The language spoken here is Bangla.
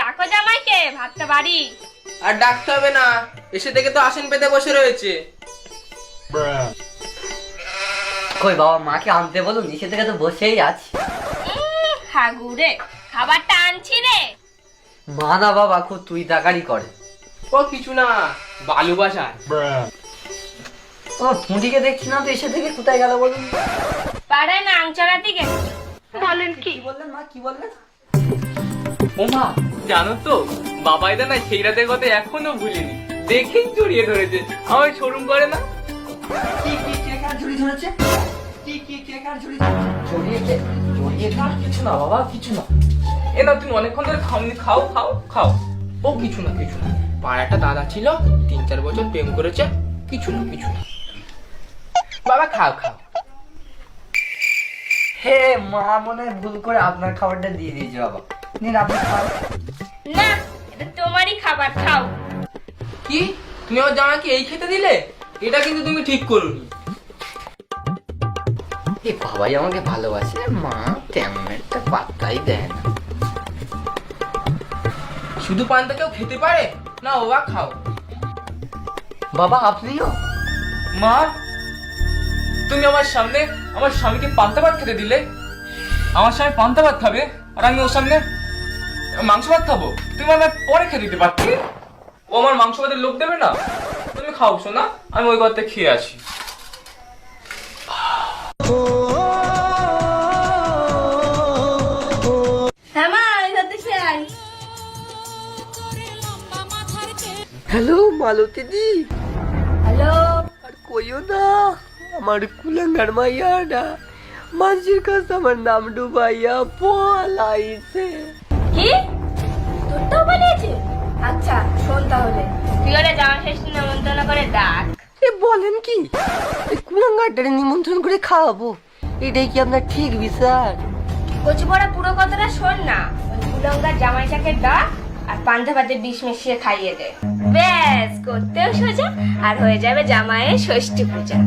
ডাকো জামাইকে ভাতটা বাড়ি আর ডাকতে হবে না এসে থেকে তো আসন পেতে বসে রয়েছে। কই বাবা মাকে আনতে বলুন নিচে থেকে তো বসেই আছি। হাগুরে খাবারটা আনছি রে। মা না বাবা খুব তুই তাকারি করে। ও কিছু না বালু বাসায়। ও ফুঁটিকে দেখছি না তো এসে থেকে কোথায় গেল বলুন। পাড়ায় না আংচড়াতে গেছে। বলেন কি? কি বললেন মা কি বললেন? মা জানো তো বাবাইদা না সেই রাতের কথা এখনও ভুলিনি। দেখেই জড়িয়ে ধরেছে। আমার শোরুম করে না? কি কি কে কার ঝুড়ি ধরেছে? কি কি কে কার ঝুড়ি ধরেছে? জড়িয়ে কে? জড়িয়ে কার? কিছু না বাবা কিছু না। এ না তুমি অনেকক্ষণ ধরে খাওনি খাও খাও খাও। ও কিছু না কিছু না। পাড়াটা দাদা ছিল তিন চার বছর প্রেম করেছে কিছু না কিছু না। বাবা খাও খাও। হে মা মনে ভুল করে আপনার খাবারটা দিয়ে দিয়েছে বাবা। নিন আপনি খান। না এটা তোমারই খাবার খাও। কি? তুমি আমার জামাইকে এই খেতে দিলে? এটা কিন্তু তুমি ঠিক করোনি। এ বাবাই আমাকে ভালোবাসে মা তেমন একটা পাত্তাই দেয় না। শুধু পান্তা কেউ খেতে পারে? না ওবা খাও। বাবা আপনিও? মা তুমি আমার সামনে আমার স্বামীকে পান্তা ভাত খেতে দিলে? আমার স্বামী পান্তা ভাত খাবে আর আমি ওর সামনে মাংস ভাত খাব। তুমি আমার পরে খেতে দিতে পারছি ও আমার মাংস ভাতের লোক দেবে না? তুমি খাও শোনা আমি ওই ঘরতে খেয়ে আসি। হ্যাঁ হ্যালো মালতী দি। হ্যালো। আর কইও না। আমার কুলাঙ্গার মাইয়াটা। মানুষের কাছে আমার নাম ডুবাইয়া পলাইছে। কি? তোরটাও বলেছে আচ্ছা শোন তাহলে। তুই ওরা জামা শেষ নেমন্তন্ন করে ডাক। এ বলেন কি? কুলাঙ্গারটারে নিমন্ত্রণ করে খাওয়াবো। এটাই কি আপনার ঠিক বিচার? কচু পড়া পুরো কথাটা শোন না। কুলঙ্গার জামাইটাকে ডাক আর পান্তা ভাতে বিষ মিশিয়ে খাইয়ে দে। ব্যাস করতেও সোজা আর হয়ে যাবে জামায়ের ষষ্ঠী পূজা।